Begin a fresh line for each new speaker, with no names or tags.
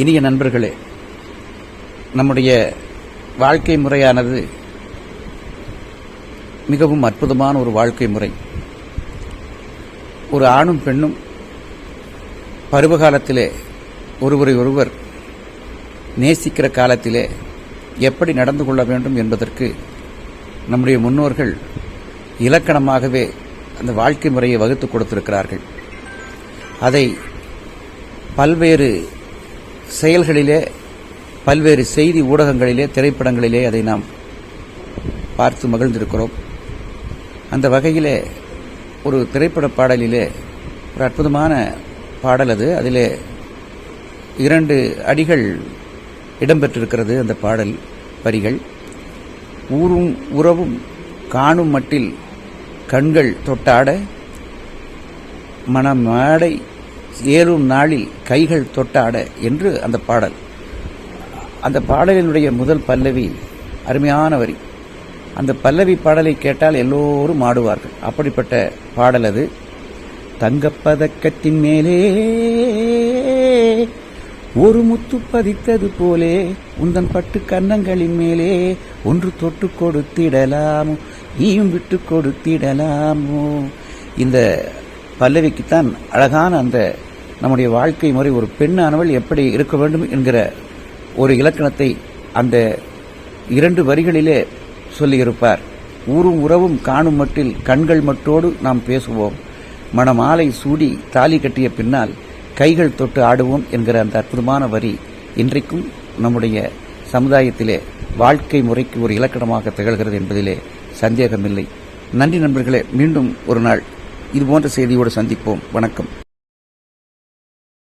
இனிய நண்பர்களே நம்முடைய வாழ்க்கை முறையானது மிகவும் அற்புதமான ஒரு வாழ்க்கை முறை. ஒரு ஆணும் பெண்ணும் பருவகாலத்திலே ஒருவரை ஒருவர் நேசிக்கிற காலத்திலே எப்படி நடந்து கொள்ள வேண்டும் என்பதற்கு நம்முடைய முன்னோர்கள் இலக்கணமாகவே அந்த வாழ்க்கை முறையை வகுத்து கொடுத்திருக்கிறார்கள். அதை பல்வேறு செயல்களிலே பல்வேறு செய்தி ஊடகங்களிலே திரைப்படங்களிலே அதை நாம் பார்த்து மகிழ்ந்திருக்கிறோம். அந்த வகையிலே ஒரு திரைப்பட பாடலிலே ஒரு அற்புதமான பாடல் அது. அதிலே இரண்டு அடிகள் இடம்பெற்றிருக்கிறது அந்த பாடல் வரிகள். ஊரும் உறவும் காணும் மட்டில் கண்கள் தொட்டாட மனமாடை ஏறும் நாளில் கைகள் தொட்டாட என்று அந்த பாடல். அந்த பாடலினுடைய முதல் பல்லவி அருமையான வரி அந்த பல்லவி பாடலை கேட்டால் எல்லோரும் ஆடுவார்கள். அப்படிப்பட்ட பாடல் அது. தங்கப்பதக்கத்தின் மேலே ஒரு முத்து பதித்தது போலே உந்தன் பட்டு கன்னங்களின் மேலே ஒன்று தொட்டு கொடுத்திடலாமோ நீயும் விட்டு கொடுத்திடலாமோ. இந்த பல்லவிக்குத்தான் அழகான அந்த நம்முடைய வாழ்க்கை முறை ஒரு பெண்ணானவள் எப்படி இருக்க வேண்டும் என்கிற ஒரு இலக்கணத்தை அந்த இரண்டு வரிகளிலே சொல்லியிருப்பார். ஊரும் உறவும் காணும் மட்டில் கண்கள் மட்டோடு நாம் பேசுவோம். மணமாலை சூடி தாலி கட்டிய பின்னால் கைகள் தொட்டு ஆடுவோம் என்கிற அந்த அற்புதமான வரி இன்றைக்கும் நம்முடைய சமுதாயத்திலே வாழ்க்கை முறைக்கு ஒரு இலக்கணமாக திகழ்கிறது என்பதிலே சந்தேகமில்லை. நன்றி நண்பர்களே மீண்டும் ஒரு நாள். இதுபோன்ற செய்தியோடு சந்திப்போம். வணக்கம்.